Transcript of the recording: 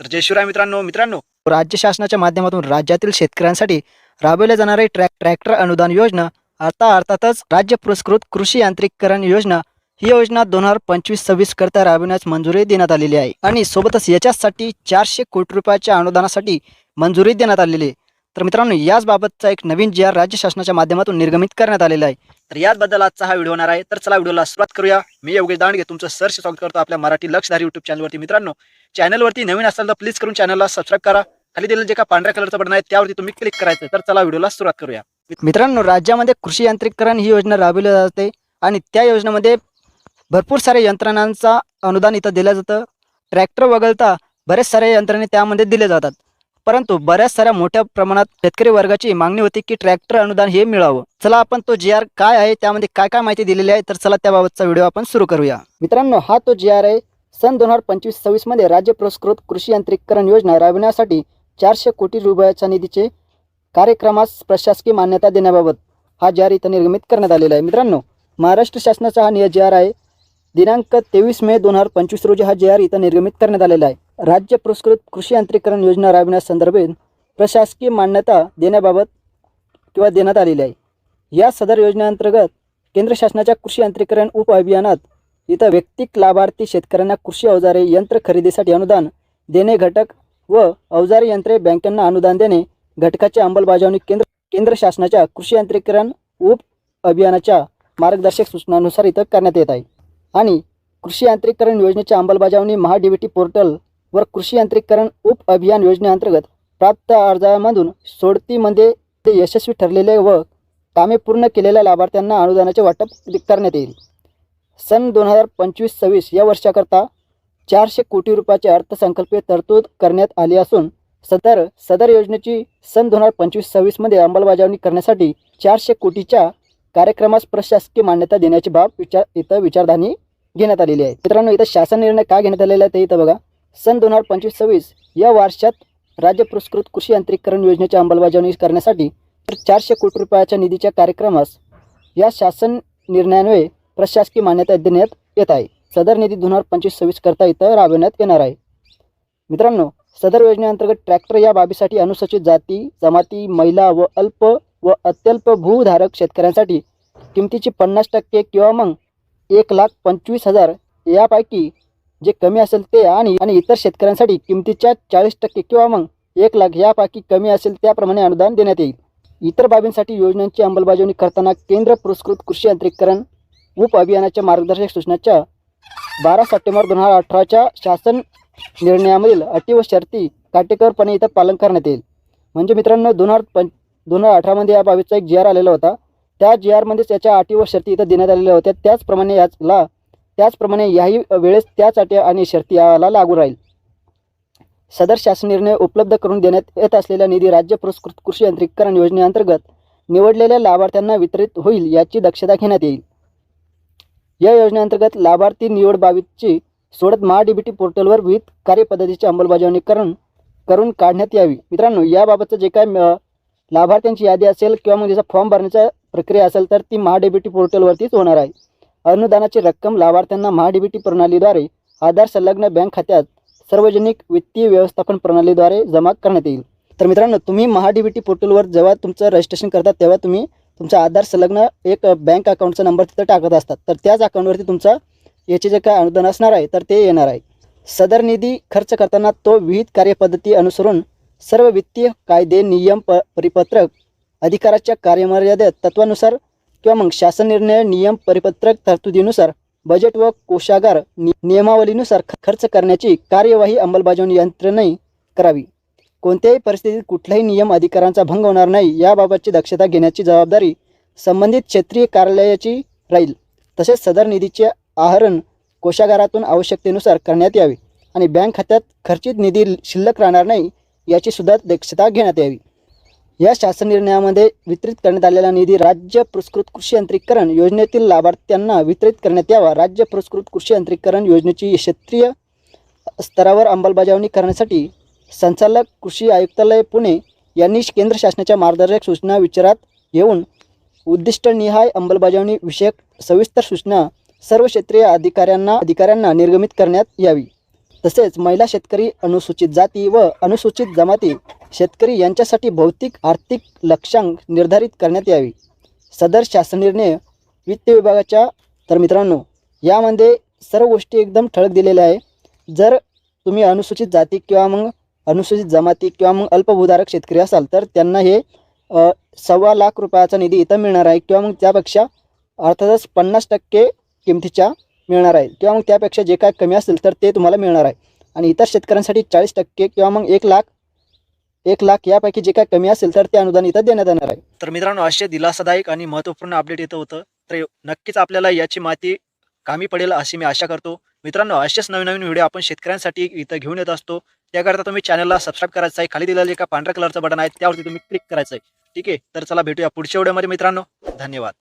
तर जय शिवराय मित्रांनो मित्रांनो. राज्य शासनाच्या माध्यमातून राज्यातील शेतकऱ्यांसाठी राबवल्या जाणारी ट्रॅक ट्रॅक्टर अनुदान योजना आता अर्थातच राज्य पुरस्कृत कृषी यांत्रिकीकरण योजना ही योजना दोन हजार पंचवीस सव्वीस करता राबविण्यास मंजुरी देण्यात आलेली आहे. आणि सोबतच याच्यासाठी चारशे कोटी रुपयाच्या अनुदानासाठी मंजुरी देण्यात आलेली आहे. तर मित्रांनो याच बाबतचा एक नवीन जी आर राज्य शासनाच्या माध्यमातून निर्गमित करण्यात आलेला आहे. तर याचबद्दल आजचा हा व्हिडिओ होणार आहे. तर चला व्हिडिओला सुरुवात करूया. मी योगेश दांडगे तुमचं सर्च स्वागत करतो आपल्या मराठी लक्षधारी युट्यूब चॅनलवरती मित्रांनो चॅनलवरती नवीन असाल तर प्लीज करून चॅनलला सबस्क्राईब करा. खाली दिलेलं जे का पांढऱ्या कलरचं बटन आहे त्यावरती तुम्ही क्लिक करायचं तर चला व्हिडिओला सुरुवात करूया. मित्रांनो राज्यामध्ये कृषी यांत्रिकरण ही योजना राबवली जाते आणि त्या योजनेमध्ये भरपूर साऱ्या यंत्रणांचा अनुदान इथं दिलं जातं. ट्रॅक्टर वगळता बरेच सारे यंत्रणे त्यामध्ये दिले जातात. परंतु बऱ्याच साऱ्या मोठ्या प्रमाणात शेतकरी वर्गाची मागणी होती की ट्रॅक्टर अनुदान हे मिळावं. चला आपण तो जी आर काय आहे त्यामध्ये काय काय माहिती दिलेली आहे तर चला त्याबाबतचा व्हिडिओ आपण सुरू करूया. मित्रांनो हा तो जी आर आहे. सन दोन हजार पंचवीस सव्वीसमध्ये राज्य पुरस्कृत कृषी यांत्रिकीकरण योजना राबविण्यासाठी चारशे कोटी रुपयाच्या निधीचे कार्यक्रमास प्रशासकीय मान्यता देण्याबाबत हा जी आर इथं निर्गमित करण्यात आलेला आहे. मित्रांनो महाराष्ट्र शासनाचा हा जी आर आहे. दिनांक तेवीस मे दोन हजार पंचवीस रोजी हा जी आर इथं निर्गमित करण्यात आलेला आहे. राज्य पुरस्कृत कृषी यांत्रिकरण योजना राबविण्यासंदर्भात प्रशासकीय मान्यता देण्याबाबत किंवा देण्यात आलेली आहे. या सदर योजनेअंतर्गत केंद्र शासनाच्या कृषी यांत्रिकीकरण उप अभियानात इथं व्यक्तिक लाभार्थी शेतकऱ्यांना कृषी अवजारे यंत्र खरेदीसाठी अनुदान देणे घटक व अवजारे यंत्रे बँकांना अनुदान देणे घटकाची अंमलबजावणी केंद्र केंद्र शासनाच्या कृषी यांत्रिकरण उप अभियानाच्या मार्गदर्शक सूचनानुसार इथं करण्यात येत आहे. आणि कृषी यांत्रिकीकरण योजनेच्या अंमलबजावणी महा डी टी पोर्टल वर कृषी यांत्रिकीकरण उप अभियान योजनेअंतर्गत प्राप्त अर्जामधून सोडतीमध्ये ते यशस्वी ठरलेले व कामे पूर्ण केलेल्या लाभार्थ्यांना अनुदानाचे वाटप करण्यात येईल. सन दोन हजार पंचवीस सव्वीस या वर्षाकरता चारशे कोटी रुपयाचे अर्थसंकल्पीय तरतूद करण्यात आली असून सदर सदर योजनेची सन दोन हजार पंचवीस सव्वीसमध्ये अंमलबजावणी करण्यासाठी चारशे कोटीच्या कार्यक्रमास प्रशासकीय मान्यता देण्याची बाब विचार इथं विचारधानी घेण्यात आलेली आहे. मित्रांनो इथं शासन निर्णय का घेण्यात आलेला आहे ते इथं बघा. सन दोन हजार पंचवीस सव्वीस या वर्षात राज्य पुरस्कृत कृषी यांत्रिकीकरण योजनेची अंमलबजावणी करण्यासाठी तर चारशे कोटी रुपयाच्या निधीच्या कार्यक्रमास या शासन निर्णयान्वये प्रशासकीय मान्यता देण्यात येत आहे. सदर निधी दोन हजार पंचवीस सव्वीस करता इथं राबविण्यात येणार आहे. मित्रांनो सदर योजनेअंतर्गत ट्रॅक्टर या बाबीसाठी अनुसूचित जाती जमाती महिला व अल्प व अत्यल्प भूधारक शेतकऱ्यांसाठी किमतीची पन्नास टक्के किंवा मग एक लाख पंचवीस हजार यापैकी जे कमी असेल ते आणि आणि इतर शेतकऱ्यांसाठी किमतीच्या चाळीस टक्के किंवा मग एक लाख यापैकी कमी असेल त्याप्रमाणे अनुदान देण्यात येईल. इतर बाबींसाठी योजनांची अंमलबजावणी करताना केंद्र पुरस्कृत कृषी यांत्रिकीकरण उप अभियानाच्या मार्गदर्शक सूचनाच्या बारा सप्टेंबर दोन हजार अठराच्या शासन निर्णयामधील अटी व शर्ती काटेकोरपणे इथं पालन करण्यात येईल. म्हणजे मित्रांनो दोन हजार पं दोन हजार अठरामध्ये या बाबीचा एक जी आर आलेला होता. त्या जी आरमध्येच याच्या अटी व शर्ती इथं देण्यात आलेल्या होत्या. त्याचप्रमाणे याचला त्याचप्रमाणे याही वेळेस त्याच अटी आणि शर्ती याला लागू राहील. सदर शासन निर्णय उपलब्ध करून देण्यात येत असलेला निधी राज्य पुरस्कृत कृषी यांत्रिकीकरण योजनेअंतर्गत निवडलेल्या लाभार्थ्यांना वितरित होईल याची दक्षता घेण्यात येईल. या योजनेअंतर्गत लाभार्थी निवड बाबीची सोडत महा पोर्टलवर विविध कार्यपद्धतीची अंमलबजावणी करून करून काढण्यात यावी. मित्रांनो याबाबतचं जे काय लाभार्थ्यांची यादी असेल किंवा मग त्याचा फॉर्म भरण्याचा प्रक्रिया असेल तर ती महा पोर्टलवरतीच होणार आहे. अनुदानाची रक्कम लाभार्थ्यांना महा डी बी टी प्रणालीद्वारे आधार संलग्न बँक खात्यात सार्वजनिक वित्तीय व्यवस्थापन प्रणालीद्वारे जमा करण्यात येईल. तर मित्रांनो तुम्ही महा डी बी टी पोर्टलवर जेव्हा तुमचं रजिस्ट्रेशन करतात तेव्हा तुम्ही तुमचा आधार संलग्न एक बँक अकाउंटचा नंबर तिथं टाकत असतात. तर त्याच अकाउंटवरती तुमचा याचे जे काय अनुदान असणार आहे तर ते येणार आहे. सदर निधी खर्च करताना तो विविध कार्यपद्धती अनुसरून सर्व वित्तीय कायदे नियम प परिपत्रक अधिकाराच्या कार्यमर्यादेत तत्वानुसार किंवा मग शासन निर्णय नियम परिपत्रक तरतुदीनुसार बजेट व कोशागार नि नियमावलीनुसार खर्च करण्याची कार्यवाही अंमलबजावणी यंत्रणेने करावी. कोणत्याही परिस्थितीत कुठलाही नियम अधिकारांचा भंग होणार नाही याबाबतची दक्षता घेण्याची जबाबदारी संबंधित क्षेत्रीय कार्यालयाची राहील. तसेच सदर निधीचे आहरण कोशागारातून आवश्यकतेनुसार करण्यात यावे आणि बँक खात्यात खर्चित निधी शिल्लक राहणार नाही याची सुद्धा दक्षता घेण्यात यावी. या शासन निर्णयामध्ये वितरित करण्यात आलेला निधी राज्य पुरस्कृत कृषी यांत्रिकीकरण योजनेतील लाभार्थ्यांना वितरित करण्यात यावा. राज्य पुरस्कृत कृषी यांत्रिकीकरण योजनेची क्षेत्रीय स्तरावर अंमलबजावणी करण्यासाठी संचालक कृषी आयुक्तालय पुणे यांनी केंद्र शासनाच्या मार्गदर्शक सूचना विचारात घेऊन उद्दिष्टनिहाय अंमलबजावणी विषयक सविस्तर सूचना सर्व क्षेत्रीय अधिकाऱ्यांना अधिकाऱ्यांना निर्गमित करण्यात यावी. तसेच महिला शेतकरी अनुसूचित जाती व अनुसूचित जमाती शेतकरी यांच्यासाठी भौतिक आर्थिक लक्ष्यांक निर्धारित करण्यात यावी. सदर शासन निर्णय वित्त विभागाच्या तर मित्रांनो यामध्ये सर्व गोष्टी एकदम ठळक दिलेल्या आहे. जर तुम्ही अनुसूचित जाती किंवा मग अनुसूचित जमाती किंवा मग अल्पभूधारक शेतकरी असाल तर त्यांना हे सव्वा लाख रुपयाचा निधी इथं मिळणार आहे किंवा मग त्यापेक्षा अर्थातच पन्नास टक्के किमतीच्या मिळणार आहे. किंवा मग त्यापेक्षा जे काय कमी असेल तर ते तुम्हाला मिळणार आहे. आणि इतर शेतकऱ्यांसाठी चाळीस टक्के किंवा मग एक लाख एक लाख यापैकी जे काय कमी असेल तर ते अनुदान इथं देण्यात येणार आहे. तर मित्रांनो असे दिलासादायक आणि महत्त्वपूर्ण अपडेट येतं होतं. तर नक्कीच आपल्याला याची माहिती कामी पडेल अशी मी आशा करतो. मित्रांनो असेच नवीन नवीन व्हिडिओ आपण शेतकऱ्यांसाठी इथं घेऊन येत असतो. त्याकरता तुम्ही चॅनलला सबस्क्राईब करायचं आहे खाली दिलेलं एका पांढऱ्या कलरचं बटन आहे त्यावरती तुम्ही क्लिक करायचं आहे ठीक आहे? तर चला भेटूया पुढच्या व्हिडिओमध्ये मित्रांनो. धन्यवाद.